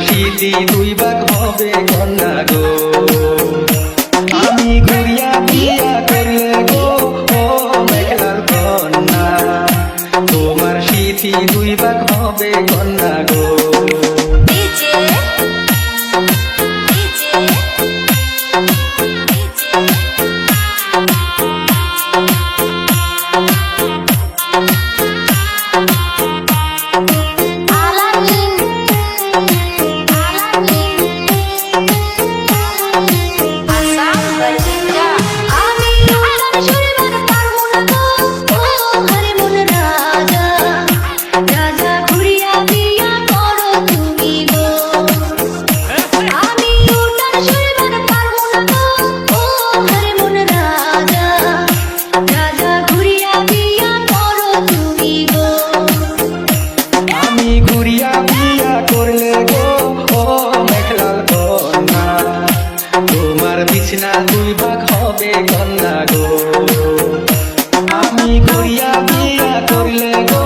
সিদি দুই ভাগ হবে কন্যা গো। আমি ঘুরিয়া বিয়া করলে গো, ও মেঘলার কন্যা। তোমার সিথি দুই ভাগ হবে কন্যা গো। কৃষ্ণা দুই ভাগ হবে কন্যা গো। আমি কইয়া বিয়া গো।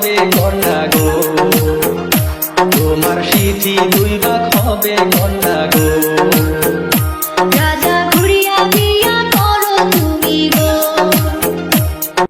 হবে কন্যা গো? তোমার সিথি দুই ভাগ হবে কন্যা গো।